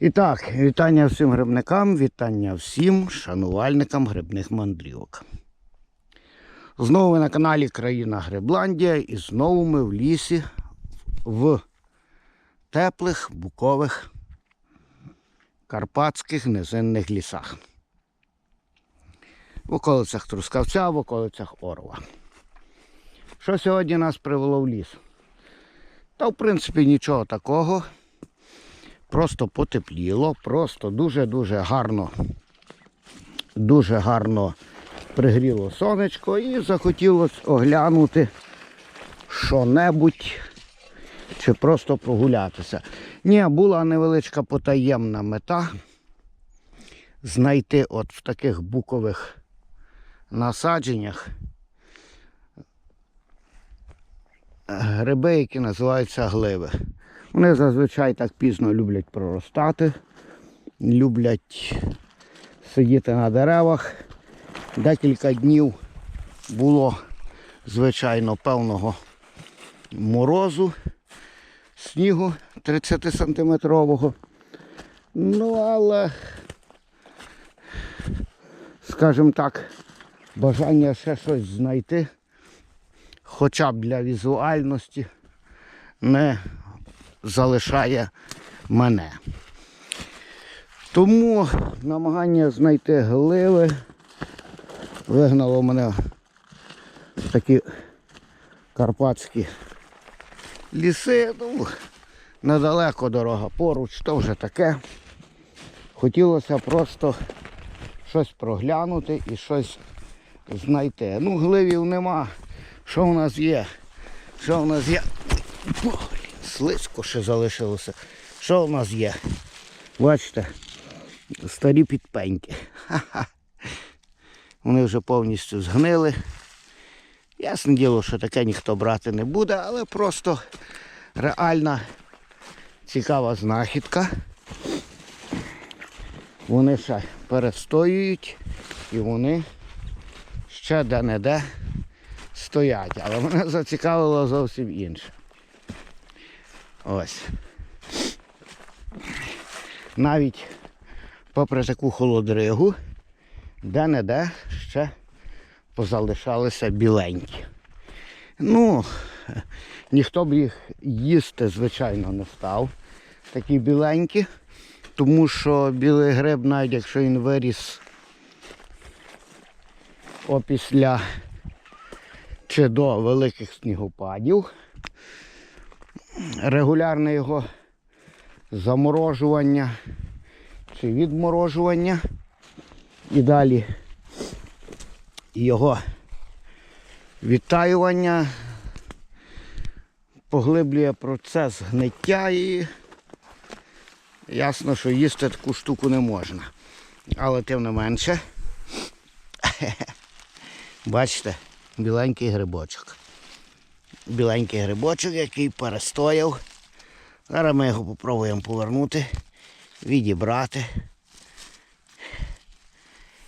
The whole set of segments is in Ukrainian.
І так, вітання всім грибникам, вітання всім шанувальникам грибних мандрівок. Знову ви на каналі Країна Грибландія і знову ми в лісі в теплих букових карпатських низинних лісах. В околицях Трускавця, в околицях Орла. Що сьогодні нас привело в ліс? Та, в принципі, нічого такого. Просто потепліло, просто дуже-дуже гарно, дуже гарно пригріло сонечко і захотілося оглянути що-небудь чи просто прогулятися. Ні, була невеличка потаємна мета знайти от в таких букових насадженнях гриби, які називаються гливи. Вони зазвичай так пізно люблять проростати, люблять сидіти на деревах. Декілька днів було, звичайно, певного морозу, снігу 30 сантиметрового. Ну, але, скажімо так, бажання ще щось знайти, хоча б для візуальності, не залишає мене. Тому намагання знайти гливи вигнало мене в такі карпатські ліси. Ну, недалеко дорога поруч, то вже таке. Хотілося просто щось проглянути і щось знайти. Ну, гливів нема. Що в нас є? Що в нас є? Слизько ще залишилося. Що в нас є? Бачите, старі підпеньки. Вони вже повністю згнили. Ясне діло, що таке ніхто брати не буде, але просто реальна цікава знахідка. Вони ще перестоюють і вони ще де-не-де стоять. Але мене зацікавило зовсім інше. Ось. Навіть попри таку холодригу, де-не-де ще позалишалися біленькі. Ну, ніхто б їх їсти, звичайно, не став, такі біленькі, тому що білий гриб, навіть якщо він виріс опісля чи до великих снігопадів, регулярне його заморожування чи відморожування і далі його відтаювання поглиблює процес гниття і ясно, що їсти таку штуку не можна. Але тим не менше, бачите, біленький грибочок. Біленький грибочок, який перестояв. Зараз ми його спробуємо повернути, відібрати.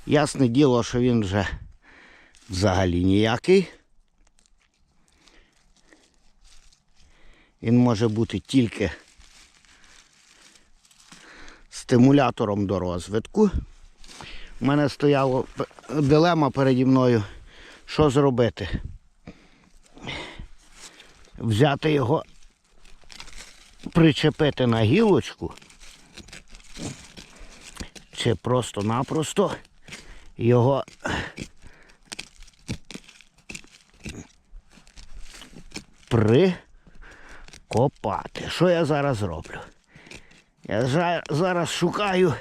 Ясне діло, що він вже взагалі ніякий. Він може бути тільки стимулятором до розвитку. У мене стояла дилема переді мною, що зробити. Взяти його, причепити на гілочку, чи просто-напросто його прикопати. Що я зараз роблю? Я зараз шукаю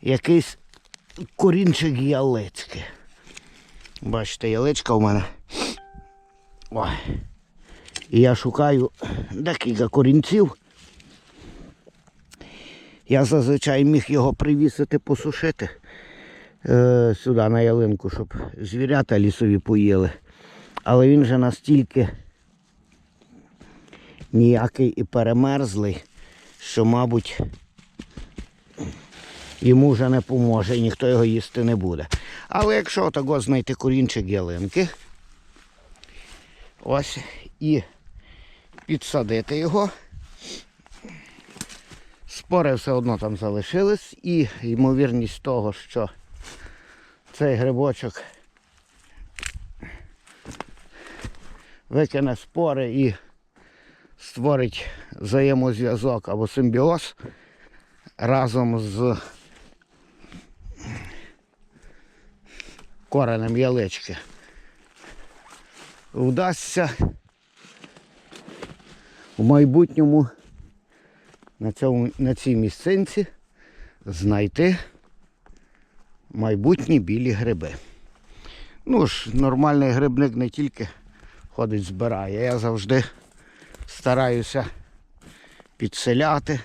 якийсь корінчик ялицьки. Бачите, яличка у мене. Ой. І я шукаю декілька корінців. Я зазвичай міг його привісити, посушити е, сюди на ялинку, щоб звірята лісові поїли. Але він же настільки ніякий і перемерзлий, що, мабуть, йому вже не поможе і ніхто його їсти не буде. Але якщо отако знайти корінчик ялинки, ось і підсадити його, Спори все одно там залишились і ймовірність того, що цей грибочок викине спори і створить взаємозв'язок або симбіоз разом з коренем ялички. Вдасться в майбутньому на, цьому, на цій місцинці знайти майбутні білі гриби. Ну ж, нормальний грибник не тільки ходить, збирає. Я завжди стараюся підселяти.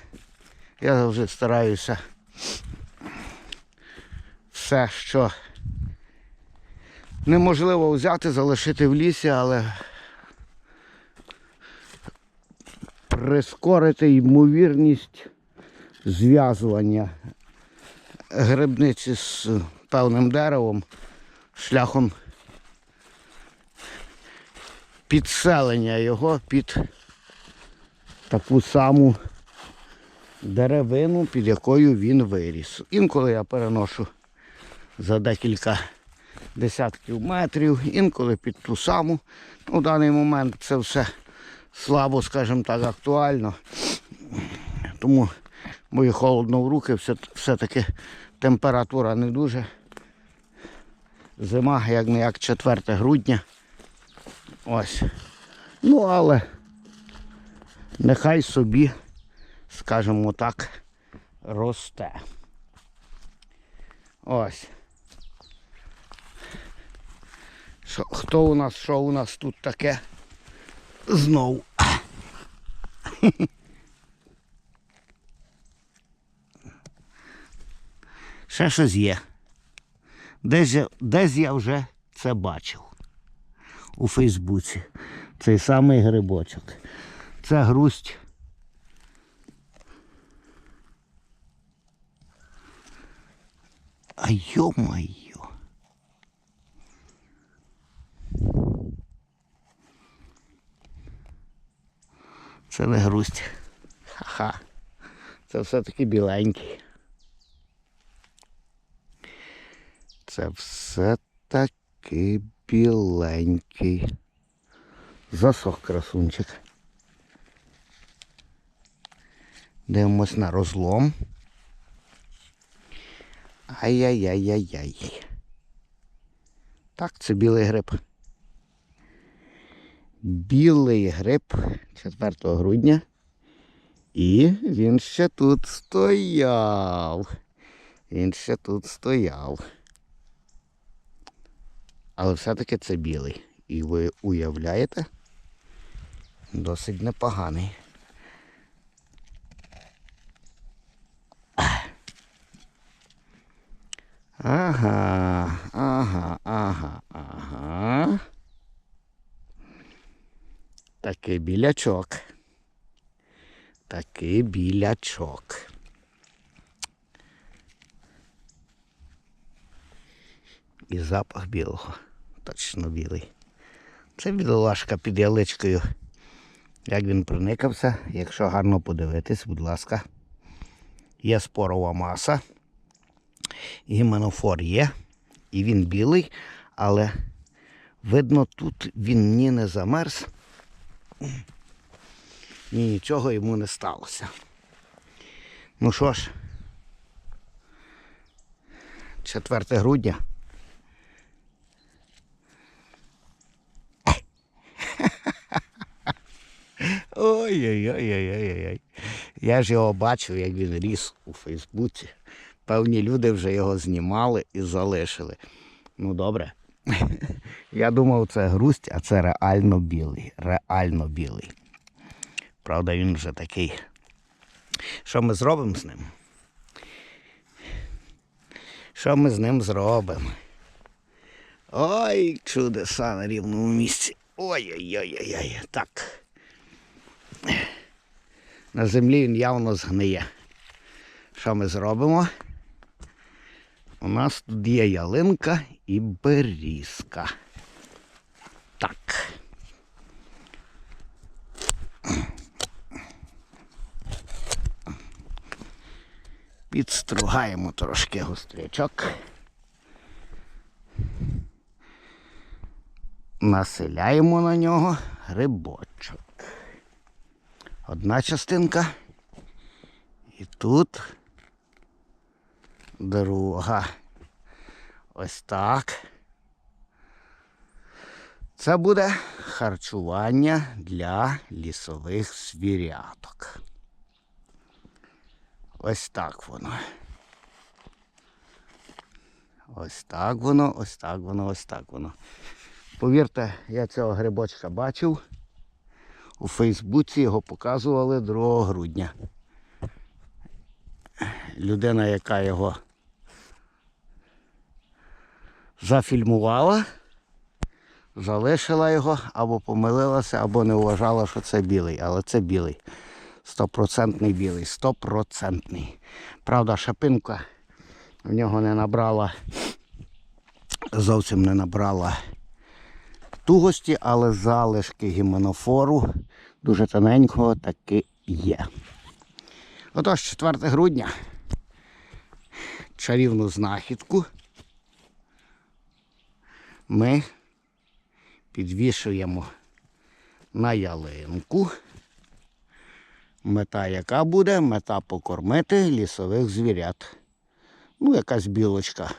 Я завжди стараюся все, що неможливо взяти, залишити в лісі, але прискорити ймовірність зв'язування грибниці з певним деревом шляхом підселення його під таку саму деревину, під якою він виріс. Інколи я переношу за декілька десятків метрів, інколи під ту саму. У даний момент це все слабо, скажімо так, актуально. Тому мої холодно в руки, все, все-таки температура не дуже. Зима, як не як 4 грудня. Ось. Ну, але нехай собі, скажімо так, росте. Ось. Хто у нас, що у нас тут таке? Знов. Ще щось є. Десь, я- десь я вже це бачив у Фейсбуці. Цей самий грибочок. Це грусть. А йо-майо. Це не грусть. Ха-ха. Це все-таки біленький. Це все-таки біленький. Засох красунчик. Дивимось на розлом. Ай-яй-яй-яй-яй. Так, це білий гриб. Білий гриб 4 грудня. І він ще тут стояв. Він ще тут стояв. Але все-таки це білий. І ви уявляєте? Досить непоганий. Ага, ага, ага, ага. Такий білячок. Такий білячок. І запах білого. Точно білий. Це бідолашка під яличкою. Як він проникався, якщо гарно подивитись, будь ласка, є спорова маса. Гіменофор є. І він білий, але видно, тут він ні не замерз, ні нічого йому не сталося. Ну що ж, 4 грудня. Ой-ой-ой-ой-ой-ой. Я ж його бачив, як він ріс у Фейсбуці. Певні люди вже його знімали і залишили. Ну добре. Я думав, це грусть, а це реально білий. Реально білий. Правда, він вже такий. Що ми зробимо з ним? Що ми з ним зробимо? Ой, чудеса на рівному місці. Ой-ой-ой-ой-ой. Так. На землі він явно згниє. Що ми зробимо? У нас тут є ялинка і берізка. Так. Підстругаємо трошки гострячок. Населяємо на нього грибочок. Одна частинка. І тут друга. Ось так. Це буде харчування для лісових звіряток. Ось так воно. Ось так воно, ось так воно, ось так воно. Повірте, я цього грибочка бачив. У Фейсбуці його показували 2 грудня. Людина, яка його зафільмувала, залишила його або помилилася, або не вважала, що це білий. Але це білий. Стопроцентний білий, стопроцентний. Правда, шапинка в нього не набрала, зовсім не набрала тугості, але залишки гіменофору дуже тоненького таки є. Отож, 4 грудня. Чарівну знахідку ми підвішуємо на ялинку. Мета яка буде? Мета покормити лісових звірят. Ну, якась білочка.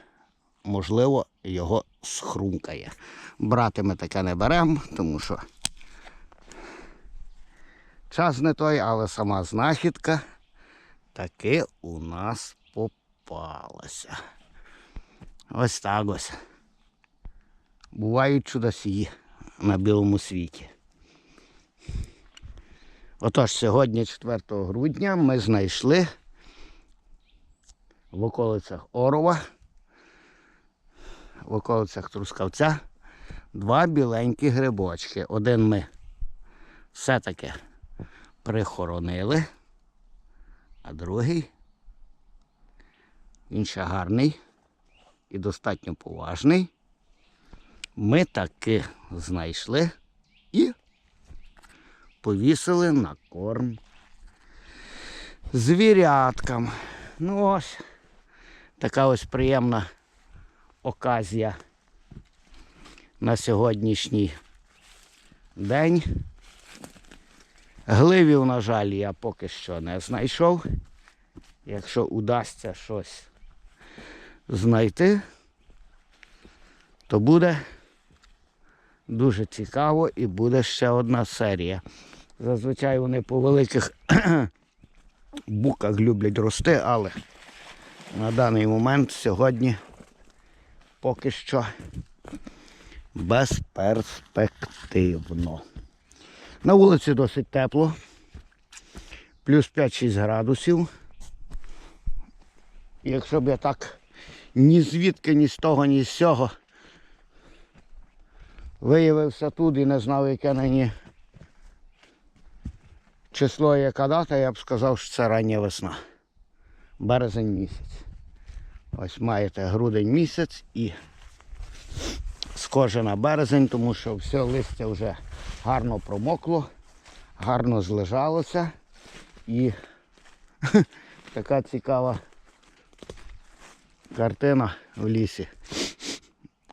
Можливо, його схрумкає. Брати ми таке не беремо, тому що час не той, але сама знахідка таки у нас попалася. Ось так ось. Бувають чудосії на білому світі. Отож, сьогодні, 4 грудня, ми знайшли в околицях Орова, в околицях Трускавця два біленькі грибочки. Один ми все-таки прихоронили, а другий він ще гарний і достатньо поважний. Ми таки знайшли і повісили на корм звіряткам. Ну ось така ось приємна оказія на сьогоднішній день. Гливів, на жаль, я поки що не знайшов. Якщо удасться щось знайти, то буде дуже цікаво і буде ще одна серія. Зазвичай вони по великих буках люблять рости, але на даний момент сьогодні поки що безперспективно. На вулиці досить тепло, плюс 5-6 градусів. Якщо б я так ні звідки, ні з того, ні з сього виявився тут і не знав, яке нині число яка дата, я б сказав, що це рання весна. Березень місяць. Ось маєте грудень місяць і схоже на березень, тому що все листя вже гарно промокло, гарно злежалося і така цікава картина в лісі.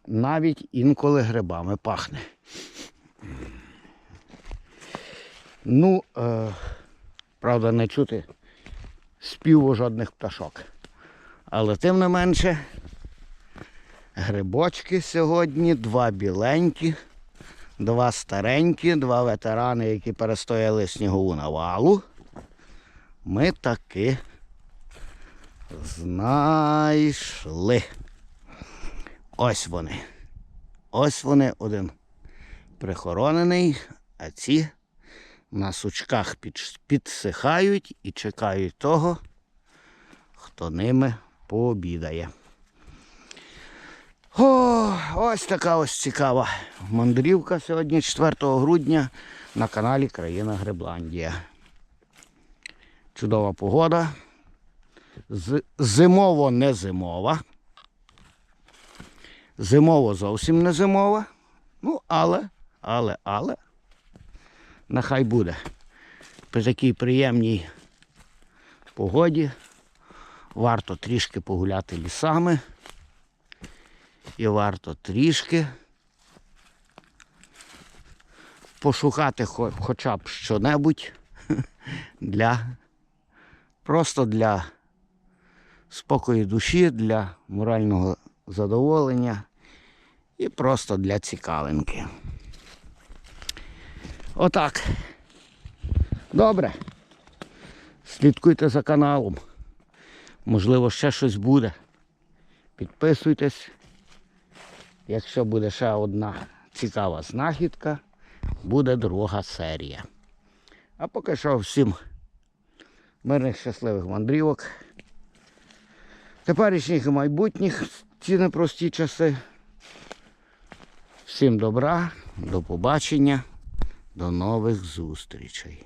Навіть інколи грибами пахне. Ну, е, правда, не чути співу жодних пташок. Але тим не менше, грибочки сьогодні, два біленькі, два старенькі, два ветерани, які перестояли снігову навалу. Ми таки знайшли. Ось вони. Ось вони один прихоронений, а ці на сучках підсихають і чекають того, хто ними пообідає. О, ось така ось цікава мандрівка сьогодні, 4 грудня, на каналі Країна Грибландія. Чудова погода. Зимово не зимова. Зимово зовсім не зимова. Ну, але, але, але, нехай буде. При такій приємній погоді варто трішки погуляти лісами. І варто трішки пошукати хоча б щонебудь для просто для спокою душі, для морального задоволення і просто для цікавинки. Отак. Добре. Слідкуйте за каналом. Можливо, ще щось буде. Підписуйтесь. Якщо буде ще одна цікава знахідка, буде друга серія. А поки що всім мирних щасливих мандрівок. Теперішніх і майбутніх ці непрості часи. Всім добра, до побачення, до нових зустрічей.